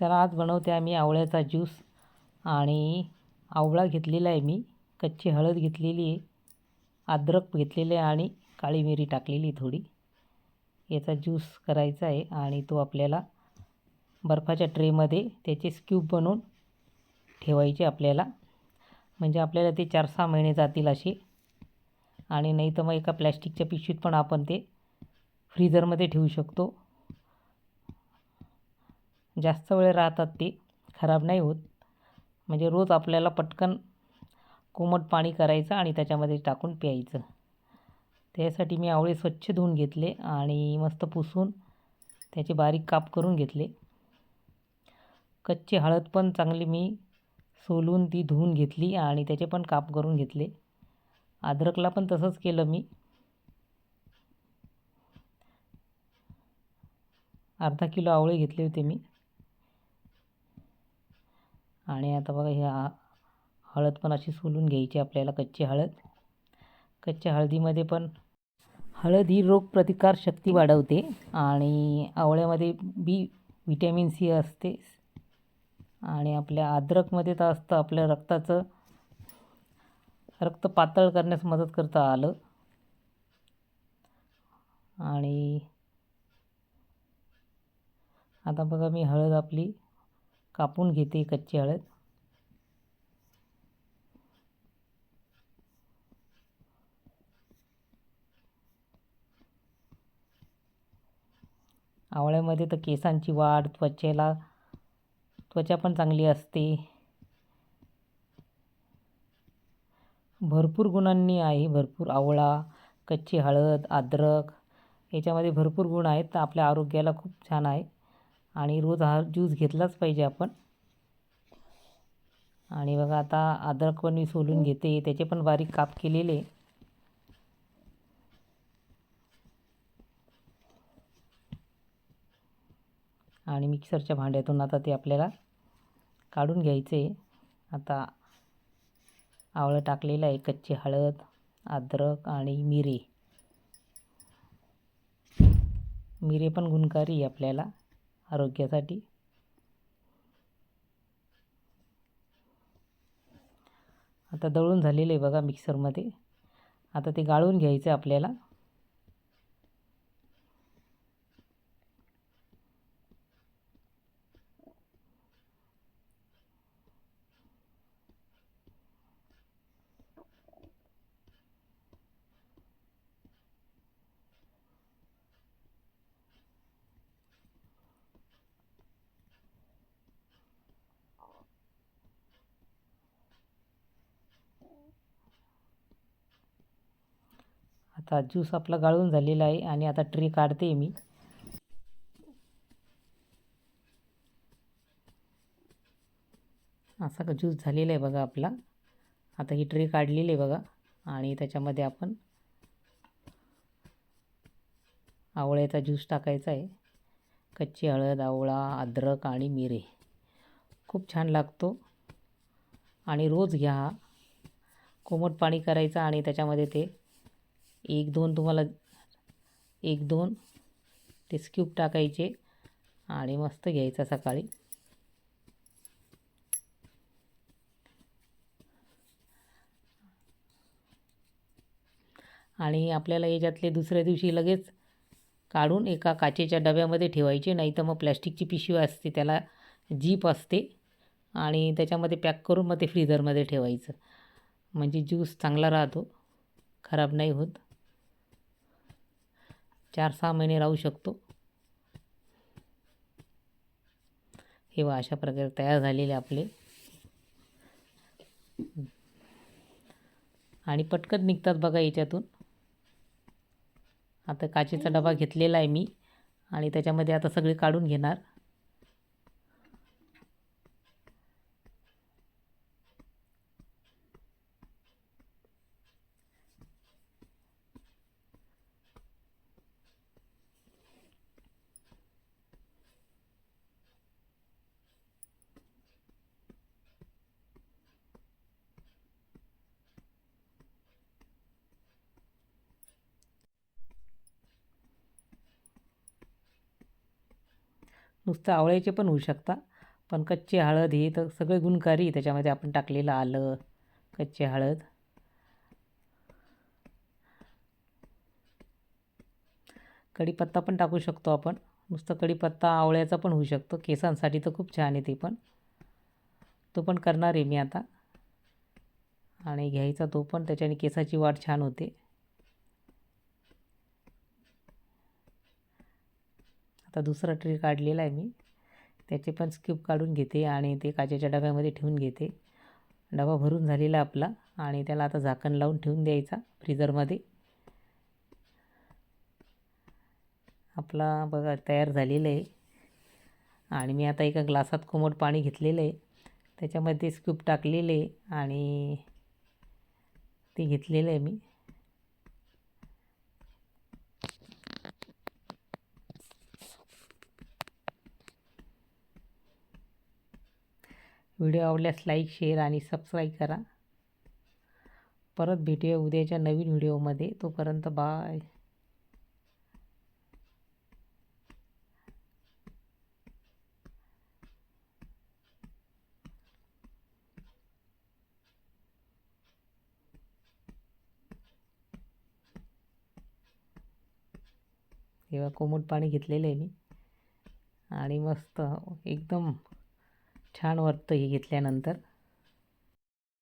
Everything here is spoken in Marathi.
चला आज बनवते आम्ही आवळ्याचा ज्यूस. आणि आवळा घेतलेला आहे मी. कच्ची हळद घेतलेली आहे. अद्रक घेतलेले आहे आणि काळी मिरी टाकलेली थोडी. याचा ज्यूस करायचा आहे आणि तो आपल्याला बर्फाच्या ट्रेमध्ये त्याचे स्क्यूब बनवून ठेवायचे आपल्याला. म्हणजे आपल्याला ते चार सहा महिने जातील असे. आणि नाही तर मग एका प्लॅस्टिकच्या पिशवीत पण आपण ते फ्रीझरमध्ये ठेवू शकतो. जास्त वेळ राहतात ते खराब नाही होत. म्हणजे रोज आपल्याला पटकन कोमट पाणी करायचं आणि त्याच्यामध्ये टाकून प्यायचं. त्यासाठी मी आवळे स्वच्छ धुवून घेतले आणि मस्त पुसून त्याचे बारीक काप करून घेतले. कच्ची हळद पण चांगली मी सोलून ती धुवून घेतली आणि त्याचे पण काप करून घेतले. अद्रकला पण तसंच केलं मी. अर्धा किलो आवळे घेतले होते मी. आणि आता बघा ह्या हळद पण अशी सोलून घ्यायची आपल्याला कच्ची हळद. कच्च्या हळदीमध्ये पण हळद ही रोगप्रतिकार शक्ती वाढवते आणि आवळ्यामध्ये बी विटॅमिन सी असते. आणि आपल्या अद्रकमध्ये तर असतं आपल्या रक्ताचं रक्त पातळ करण्यास मदत करता आलं. आणि आता बघा मी हळद आपली कापून घेते कच्ची हळद. आवळ्यामध्ये तर केसांची वाढ त्वचेला त्वचा पण चांगली असते. भरपूर गुणांनी आहे भरपूर आवळा कच्ची हळद अद्रक याच्यामध्ये भरपूर गुण आहेत. तर आपल्या आरोग्याला खूप छान आहे. आणि रोज हा ज्यूस घेतलाच पाहिजे आपण. आणि बघा आता अद्रक पण मी सोलून घेते. त्याचे पण बारीक काप केलेले. आणि मिक्सरच्या भांड्यातून आता ते आपल्याला काढून घ्यायचे. आता आवळं टाकलेलं आहे. कच्ची हळद अद्रक आणि मिरे. मिरे पण गुणकारी आहे आपल्याला. आरोग्यासाठी. आता दळून झालेलं आहे बघा मिक्सरमध्ये आता ते गाळून घ्यायचं आपल्याला. आता ज्यूस आपला गाळून झालेला आहे आणि आता ट्रे काढते मी. असा का ज्यूस झालेला आहे बघा आपला. आता ही ट्रे काढलेली आहे बघा. आणि त्याच्यामध्ये आपण आवळ्याचा ज्यूस टाकायचा आहे. कच्ची हळद आवळा अद्रक आणि मिरे. खूप छान लागतो. आणि रोज घ्या. कोमट पाणी करायचं आणि त्याच्यामध्ये ते एक दोन तुम्हाला एक दोन. ते स्क्यूब टाकायचे आणि मस्त घ्यायचा सकाळी. आणि आपल्याला याच्यातले दुसऱ्या दिवशी लगेच काढून एका काचेच्या डब्यामध्ये ठेवायचे नाही तर मग प्लॅस्टिकची पिशवी असते त्याला जीप असते. आणि त्याच्यामध्ये पॅक करून मग ते फ्रीझरमध्ये ठेवायचं. म्हणजे ज्यूस चांगला राहतो खराब नाही होत. चार सहा महिने राहू शकतो. हे वा अशा प्रकारे तयार झालेले आपले. आणि पटकन निघतात बघा याच्यातून. आता काचेचा डबा घेतलेला आहे मी. आणि त्याच्यामध्ये आता सगळे काढून घेणार. नुसतं आवळ्याचे पण होऊ शकता. पण कच्ची हळद हे तर सगळे गुणकारी त्याच्यामध्ये आपण टाकलेलं आलं कच्ची हळद. कढीपत्ता पण टाकू शकतो आपण. नुसतं कढीपत्ता आवळ्याचा पण होऊ शकतो. केसांसाठी तर खूप छान आहे ते पण. तो पण करणार आहे मी आता. आणि घ्यायचा तो पण. त्याच्याने केसाची वाढ छान होते. आता दुसरा ट्री काढलेला आहे मी. त्याचे पण स्क्यूब काढून घेते आणि ते काचेच्या डब्यामध्ये ठेवून घेते. डबा भरून झालेला आपला आणि त्याला आता झाकण लावून ठेवून द्यायचा फ्रीजरमध्ये आपला बघा तयार झालेलं आहे. आणि मी आता एका ग्लासात कोमट पाणी घेतलेलं आहे. त्याच्यामध्ये स्क्यूब टाकलेले आणि ते घेतलेलं आहे मी. व्हिडिओ आवडल्यास लाईक शेअर आणि सबस्क्राईब करा. परत भेटूया उद्याच्या नवीन व्हिडिओमध्ये. तोपर्यंत बाय. तेव्हा कोमट पाणी घेतलेलं आहे मी. आणि मस्त एकदम छान वाटतं हे घेतल्यानंतर